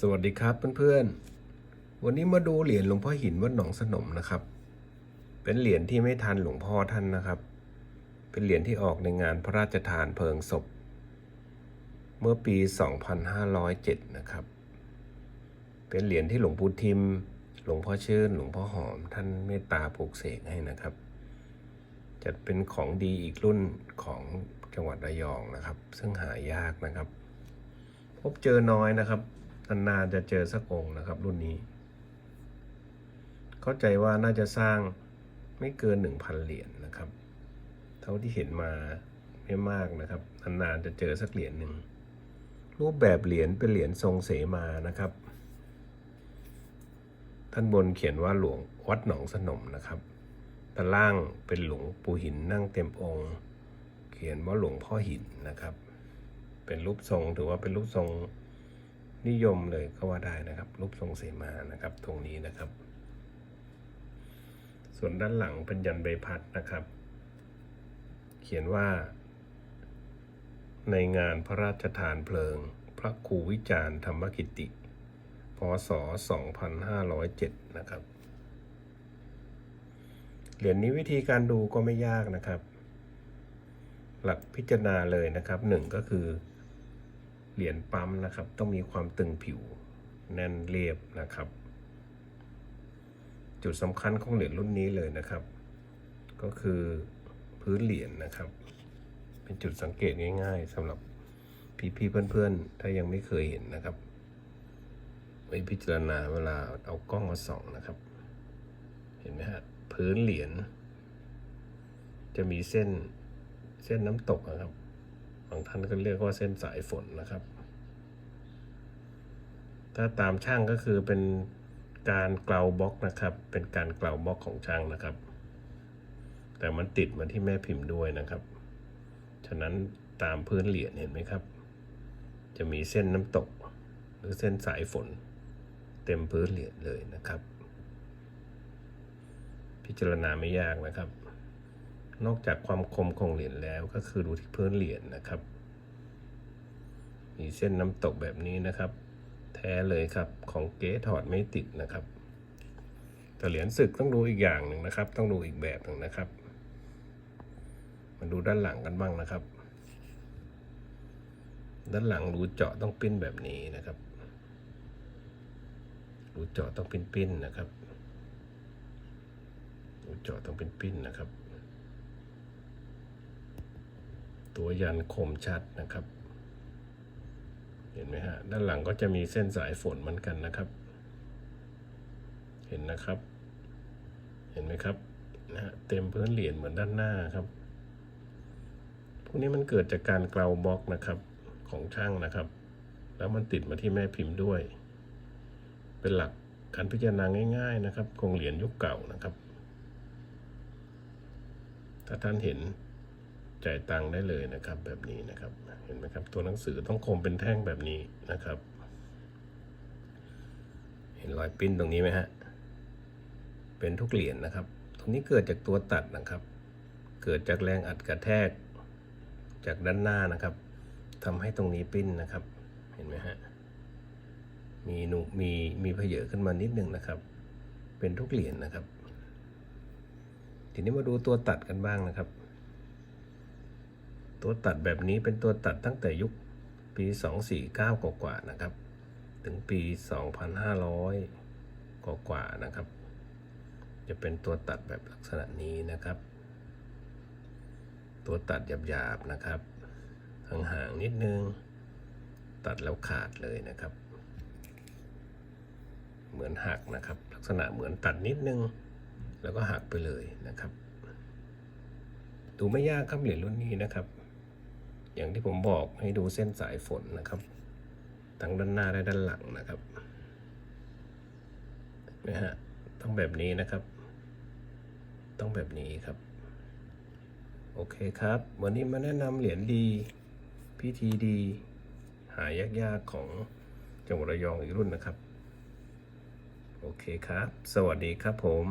สวัสดีครับเพื่อนๆ วันนี้มาดูเหรียญหลวงพ่อหินวัดหนองสนมนะครับ เป็นเหรียญที่ไม่ทันหลวงพ่อท่านนะครับ เป็นเหรียญที่ออกในงานพระราชทานเพลิงศพ เมื่อปี 2507 นะครับ เป็นเหรียญที่หลวงปู่ทิม หลวงพ่อชื่น หลวงพ่อหอม ท่านเมตตาปลูกเสกให้นะครับ จะเป็นของดีอีกรุ่นของจังหวัดระยองนะครับ ซึ่งหายากนะครับ พบเจอน้อยนะครับ นานๆจะเจอสักองค์นะครับรุ่นนี้ เข้าใจว่าน่าจะสร้างไม่เกินหนึ่งพันเหรียญนะครับ เท่าที่เห็นมาไม่มากนะครับนานๆจะเจอสักเหรียญหนึ่งรูปแบบเหรียญเป็นเหรียญทรงเสมานะครับ ท่านบนเขียนว่าหลวงวัดหนองสนมนะครับด้านล่างเป็นหลวงปู่หินนั่งเต็มองค์ เขียนว่าหลวงพ่อหินนะครับ เป็นรูปทรงถือว่าเป็นรูปทรง นิยมเลยก็ว่าได้นะครับ รูปทรงเสมานะครับ ตรงนี้นะครับ ส่วนด้านหลังเป็นยันใบพัดนะครับ เขียนว่า ในงานพระราชทานเพลิง พระครูวิจารณ์ธรรมกิติ พศ 2507 นะครับเหรียญนี้วิธีการดูก็ไม่ยากนะครับ หลักพิจารณาเลยนะครับหนึ่งก็คือ เหรียญปั๊มนะครับ ต้องมีความตึงผิวแน่นเรียบนะครับ จุดสำคัญของเหรียญรุ่นนี้เลยนะครับ ก็คือพื้นเหรียญนะครับ เป็นจุดสังเกตง่าย ๆสำหรับพี่ๆเพื่อนๆ ถ้ายังไม่เคยเห็นนะครับไว้พิจารณาเวลาเอากล้องมาส่องนะครับ เห็นไหมฮะพื้นเหรียญจะมีเส้นเส้นน้ำตกนะครับ บางท่านก็เรียกว่าเส้นสายฝนนะครับ ถ้าตามช่างก็คือเป็นการเกลาบล็อกนะครับ เป็นการเกลาบล็อกของช่างนะครับ แต่มันติดมาที่แม่พิมพ์ด้วยนะครับ ฉะนั้นตามพื้นเหรียญเห็นไหมครับ จะมีเส้นน้ำตก หรือเส้นสายฝน เต็มพื้นเหรียญเลยนะครับ พิจารณาไม่ยากนะครับ นอกจากความคมของเหรียญแล้วก็คือดูที่พื้นเหรียญนะครับ มีเส้นน้ำตกแบบนี้นะครับ แท้เลยครับของเก๊ถอดไม่ติดนะครับ แต่เหรียญศึกต้องดูอีกอย่างหนึ่งนะครับ ต้องดูอีกแบบหนึ่งนะครับ มาดูด้านหลังกันบ้างนะครับ ด้านหลังรูเจาะต้องปิ้นแบบนี้นะครับรูเจาะต้องปิ้นปิ้นๆนะครับรูเจาะต้องเป็นปิ้นนะครับ ตัวยันคมชัดนะครับ เห็นไหมฮะ ด้านหลังก็จะมีเส้นสายฝนเหมือนกันนะครับ เห็นนะครับ เห็นไหมครับนะฮะเต็มพื้นเหรียญเหมือนด้านหน้าครับพวกนี้มันเกิดจากการเกลาบล็อกนะครับของช่างนะครับ แล้วมันติดมาที่แม่พิมพ์ด้วย เป็นหลักการพิจารณาง่าย ๆ นะครับ คงเหรียญยุคเก่านะครับ ถ้าท่านเห็น จ่ายตังค์ได้เลยนะครับ แบบนี้นะครับ เห็นไหมครับ ตัวหนังสือต้องคมเป็นแท่งแบบนี้นะครับ เห็นรอยปิ้นตรงนี้ไหมฮะ เป็นทุกเหรียญนะครับ ตรงนี้เกิดจากตัวตัดนะครับ เกิดจากแรงอัดกระแทก จากด้านหน้านะครับทำให้ตรงนี้ปิ้นนะครับ เห็นไหมฮะ มีหนุมีมีเพเยอะขึ้นมานิดนึงนะครับ เป็นทุกเหรียญนะครับทีนี้มาดูตัวตัดกันบ้างนะครับ ตัวตัดแบบนี้เป็นตัวตัดตั้งแต่ยุคปี 249 กว่าๆนะครับ ถึงปี 2,500 กว่าๆนะครับ จะเป็นตัวตัดแบบลักษณะนี้นะครับ ตัวตัดหยาบๆนะครับห่างๆนิดนึง ตัดแล้วขาดเลยนะครับ เหมือนหักนะครับ ลักษณะเหมือนตัดนิดนึง แล้วก็หักไปเลยนะครับ ดูไม่ยากครับเหรียญรุ่นนี้นะครับ อย่างที่ผมบอกให้ดูเส้นสายฝนนะครับ ทั้งด้านหน้าและด้านหลังนะครับนะฮะต้องแบบนี้นะครับ ต้องแบบนี้ครับ โอเคครับ วันนี้มาแนะนำเหรียญดี พิธีดี หายากๆของจังหวัดระยองอีกรุ่นนะครับ โอเคครับ สวัสดีครับผม